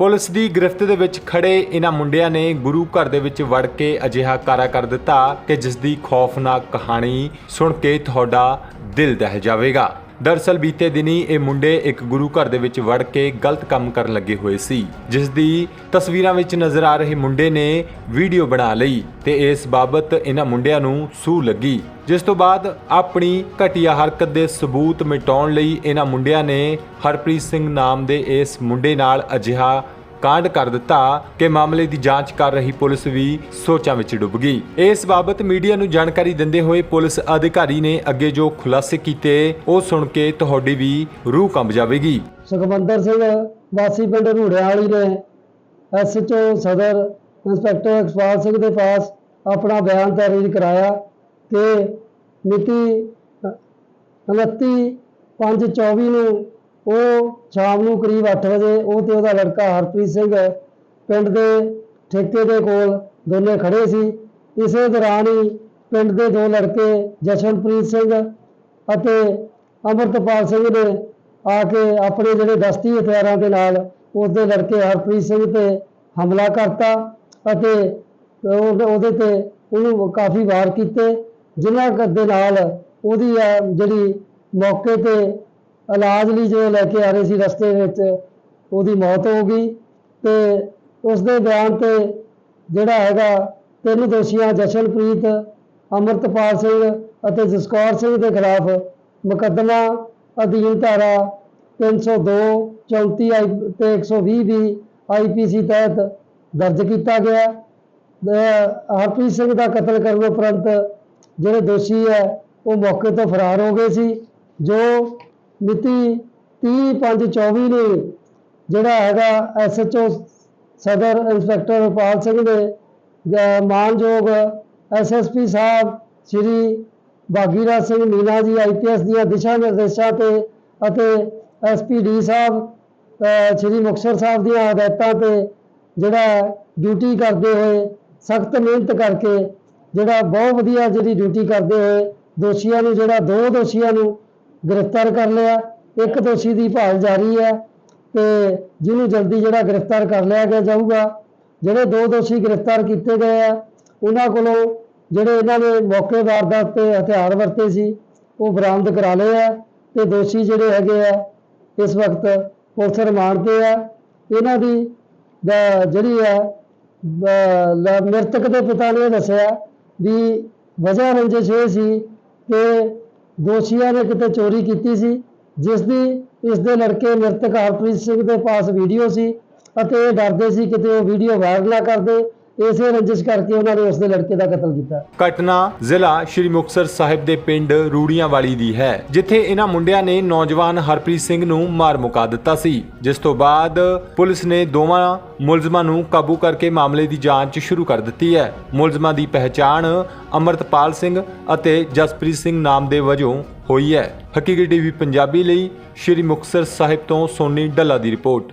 Police ਦੀ ਗ੍ਰਿਫਤ ਦੇ ਵਿੱਚ ਖੜੇ ਇਹਨਾਂ ਮੁੰਡਿਆਂ ਨੇ ਗੁਰੂ ਘਰ ਦੇ ਵਿੱਚ ਵੜ ਕੇ ਅਜਿਹਾ ਕਾਰਾ ਕਰ ਦਿੱਤਾ ਕਿ ਜਿਸ ਦੀ ਖੌਫਨਾਕ ਕਹਾਣੀ ਸੁਣ ਕੇ ਤੁਹਾਡਾ ਦਿਲ ਦਹਿ ਜਾਵੇਗਾ। ਦਰਸਲ ਬੀਤੇ ਦਿਨੀ ਇਹ ਮੁੰਡੇ ਇੱਕ ਗੁਰੂ ਘਰ ਦੇ ਵਿੱਚ ਵੜ ਕੇ ਗਲਤ ਕੰਮ ਕਰਨ ਲੱਗੇ ਹੋਏ ਸੀ, ਜਿਸ ਦੀ ਤਸਵੀਰਾਂ ਵਿੱਚ ਨਜ਼ਰ ਆ ਰਹੇ ਮੁੰਡੇ ਨੇ ਵੀਡੀਓ ਬਣਾ ਲਈ ਤੇ ਇਸ ਬਾਬਤ ਇਹਨਾਂ ਮੁੰਡਿਆਂ ਨੂੰ ਸੂ ਲੱਗੀ, ਜਿਸ ਤੋਂ ਬਾਅਦ ਆਪਣੀ ਘਟੀਆ ਹਰਕਤ ਦੇ ਸਬੂਤ ਮਿਟਾਉਣ ਲਈ ਇਹਨਾਂ ਮੁੰਡਿਆਂ ਨੇ ਹਰਪ੍ਰੀਤ ਸਿੰਘ ਨਾਮ ਦੇ ਇਸ ਮੁੰਡੇ ਨਾਲ ਅਜਿਹਾ ਕਾਂਡ ਕਰ ਦਿੱਤਾ ਕਿ ਮਾਮਲੇ ਦੀ ਜਾਂਚ ਕਰ ਰਹੀ ਪੁਲਿਸ ਵੀ ਸੋਚਾਂ ਵਿੱਚ ਡੁੱਬ ਗਈ। ਇਸ ਬਾਬਤ ਮੀਡੀਆ ਨੂੰ ਜਾਣਕਾਰੀ ਦਿੰਦੇ ਹੋਏ ਪੁਲਿਸ ਅਧਿਕਾਰੀ ਨੇ ਅੱਗੇ ਜੋ ਖੁਲਾਸੇ ਕੀਤੇ, ਉਹ ਸੁਣ ਕੇ ਤੁਹਾਡੀ ਵੀ ਰੂਹ ਕੰਬ ਜਾਵੇਗੀ। ਸੁਖਮੰਦਰ ਸਿੰਘ, ਵਾਸੀ ਪਿੰਡ ਰੂੜਿਆਂ ਨੇ ਐਸਐਚਓ ਸਦਰ ਇੰਸਪੈਕਟਰ ਇਕਬਾਲ ਸਿੰਘ ਦੇ ਪਾਸ ਆਪਣਾ ਬਿਆਨ ਦਰਜ ਕਰਾਇਆ ਤੇ ਮਿਤੀ 29 5/24 ਨੂੰ ਉਹ ਸ਼ਾਮ ਨੂੰ ਕਰੀਬ 8 ਵਜੇ, ਉਹ ਤੇ ਉਹਦਾ ਲੜਕਾ ਹਰਪ੍ਰੀਤ ਸਿੰਘ ਪਿੰਡ ਦੇ ਠੇਕੇ ਦੇ ਕੋਲ ਦੋਨੇ ਖੜੇ ਸੀ। ਇਸੇ ਦੌਰਾਨ ਹੀ ਪਿੰਡ ਦੇ ਦੋ ਲੜਕੇ ਜਸ਼ਨਪ੍ਰੀਤ ਸਿੰਘ ਅਤੇ ਅਮਰਤਪਾਲ ਸਿੰਘ ਨੇ ਆ ਕੇ ਆਪਣੇ ਜਿਹੜੇ ਦਸਤੀ ਹਥਿਆਰਾਂ ਦੇ ਨਾਲ ਉਸਦੇ ਲੜਕੇ ਹਰਪ੍ਰੀਤ ਸਿੰਘ ਤੇ ਹਮਲਾ ਕਰਤਾ ਅਤੇ ਉਹਦੇ ਤੇ ਉਹਨੂੰ ਕਾਫੀ ਵਾਰ ਕੀਤੇ, ਜਿਨ੍ਹਾਂ ਦੇ ਨਾਲ ਉਹਦੀ ਆ ਜਿਹੜੀ ਮੌਕੇ ਤੇ ਇਲਾਜ ਲਈ ਜੋ ਲੈ ਕੇ ਆ ਰਹੇ ਸੀ ਰਸਤੇ ਵਿੱਚ, ਉਹਦੀ ਮੌਤ ਹੋ ਗਈ ਤੇ ਉਸ ਦੇ ਬਿਆਨ ਤੇ ਜਿਹੜਾ ਹੈਗਾ ਤਿੰਨ ਦੋਸ਼ੀਆਂ, ਜਸ਼ਨਪ੍ਰੀਤ, ਅਮਰਤਪਾਲ ਸਿੰਘ ਅਤੇ ਜਸਕੌਰ ਸਿੰਘ ਦੇ ਖਿਲਾਫ ਮੁਕੱਦਮਾ ਅਧੀਨ ਧਾਰਾ 302 34 ਆਈ- ਤੇ 120 ਵੀ ਆਈਪੀਸੀ ਤਹਿਤ ਦਰਜ ਕੀਤਾ ਗਿਆ। ਹਰਪ੍ਰੀਤ ਸਿੰਘ ਦਾ ਕਤਲ ਕਰਨ ਉਪਰੰਤ ਜਿਹੜੇ ਦੋਸ਼ੀ ਹੈ, ਉਹ ਮੌਕੇ ਤੋਂ ਫਰਾਰ ਹੋ ਗਏ ਸੀ, ਜੋ ਮਿਤੀ 30/5/24 ਨੂੰ, ਜਿਹੜਾ ਹੈਗਾ ਐਸਐਚਓ ਸਦਰ ਇੰਸਪੈਕਟਰ ਰੁਪਾਲ ਸਿੰਘ ਨੇ ਜਾਂ ਮਾਨਯੋਗ ਐਸਐਸਪੀ ਸਾਹਿਬ ਸ੍ਰੀ ਬਾਗੀਰਾਜ ਸਿੰਘ ਮੀਨਾ ਜੀ ਆਈਪੀਐਸ ਦੀਆਂ ਦਿਸ਼ਾ ਨਿਰਦੇਸ਼ਾਂ ਤੇ ਅਤੇ ਐਸਪੀਡੀ ਸਾਹਿਬ ਸ੍ਰੀ ਮੁਕਤਸਰ ਸਾਹਿਬ ਦੀਆਂ ਹਦਾਇਤਾਂ ਤੇ ਜਿਹੜਾ ਡਿਊਟੀ ਕਰਦੇ ਹੋਏ ਸਖਤ ਮਿਹਨਤ ਕਰਕੇ ਜਿਹੜਾ ਬਹੁਤ ਵਧੀਆ ਜਿਹੜੀ ਡਿਊਟੀ ਕਰਦੇ ਹੋਏ ਦੋਸ਼ੀਆਂ ਨੂੰ, ਜਿਹੜਾ ਦੋ ਦੋਸ਼ੀਆਂ ਨੂੰ ਗ੍ਰਿਫਤਾਰ ਕਰ ਲਿਆ। ਇੱਕ ਦੋਸ਼ੀ ਦੀ ਭਾਲ ਜਾਰੀ ਹੈ ਤੇ ਜਿਹਨੂੰ ਜਲਦੀ ਜਿਹੜਾ ਗ੍ਰਿਫਤਾਰ ਕਰ ਲਿਆ ਗਿਆ ਜਾਊਗਾ, ਜਿਹੜੇ ਦੋ ਦੋਸ਼ੀ ਗ੍ਰਿਫਤਾਰ ਕੀਤੇ ਗਏ ਆ, ਉਹਨਾਂ ਕੋਲੋਂ ਜਿਹੜੇ ਇਹਨਾਂ ਨੇ ਮੌਕੇ ਵਾਰਦਾਤ ਤੇ ਹਥਿਆਰ ਵਰਤੇ ਸੀ, ਉਹ ਬਰਾਮਦ ਕਰਾ ਲਏ ਆ ਤੇ ਦੋਸ਼ੀ ਜਿਹੜੇ ਹੈਗੇ ਆ, ਇਸ ਵਕਤ ਪੁਲਿਸ ਰਿਮਾਂਡ ਤੇ ਆ। ਇਹਨਾਂ ਦੀ ਜਿਹੜੀ ਹੈ ਮ੍ਰਿਤਕ ਦੇ ਪਿਤਾ ਨੇ ਦੱਸਿਆ ਵੀ ਵਜ੍ਹਾ ਰੰਜਿਸ਼ ਇਹ ਸੀ ਕਿ ਦੋਸ਼ੀਆਂ ਨੇ ਕਿਤੇ ਚੋਰੀ ਕੀਤੀ ਸੀ, ਜਿਸ ਦੀ, ਇਸ ਦੇ ਲੜਕੇ ਮ੍ਰਿਤਕ ਹਰਪ੍ਰੀਤ ਸਿੰਘ ਦੇ ਪਾਸ ਵੀਡੀਓ ਸੀ, ਅਤੇ ਇਹ ਡਰਦੇ ਸੀ ਕਿਤੇ ਉਹ ਵੀਡੀਓ ਵਾਇਰਲ ਨਾ ਕਰਦੇ ਇਸੇ ਰੰਜਿਸ਼ ਕਰਕੇ ਉਹਨਾਂ ਨੇ ਉਸ ਦੇ ਲੜਕੇ ਦਾ ਕਤਲ ਕੀਤਾ। ਘਟਨਾ ਜ਼ਿਲ੍ਹਾ ਸ਼੍ਰੀ ਮੁਕਤਸਰ ਸਾਹਿਬ ਦੇ ਪਿੰਡ ਰੂੜੀਆਂ ਵਾਲੀ ਦੀ ਹੈ, ਜਿੱਥੇ ਇਹਨਾਂ ਮੁੰਡਿਆਂ ਨੇ ਨੌਜਵਾਨ ਹਰਪ੍ਰੀਤ ਸਿੰਘ ਨੂੰ ਮਾਰ ਮੁਕਾ ਦਿੱਤਾ ਸੀ, ਜਿਸ ਤੋਂ ਬਾਅਦ ਪੁਲਿਸ ਨੇ ਦੋਵਾਂ ਮੁਲਜ਼ਮਾਂ ਨੂੰ ਕਾਬੂ ਕਰਕੇ ਮਾਮਲੇ ਦੀ ਜਾਂਚ ਸ਼ੁਰੂ ਕਰ ਦਿੱਤੀ ਹੈ। ਮੁਲਜ਼ਮਾਂ ਦੀ ਪਹਿਚਾਣ ਅਮਰਤਪਾਲ ਸਿੰਘ ਅਤੇ ਜਸਪ੍ਰੀਤ ਸਿੰਘ ਨਾਮ ਦੇ ਵਜੋਂ ਹੋਈ ਹੈ। ਹਕੀਕੀ ਟੀਵੀ ਪੰਜਾਬੀ ਲਈ ਸ਼੍ਰੀ ਮੁਕਤਸਰ ਸਾਹਿਬ ਤੋਂ ਸੋਨੀ ਡੱਲਾ ਦੀ ਰਿਪੋਰਟ।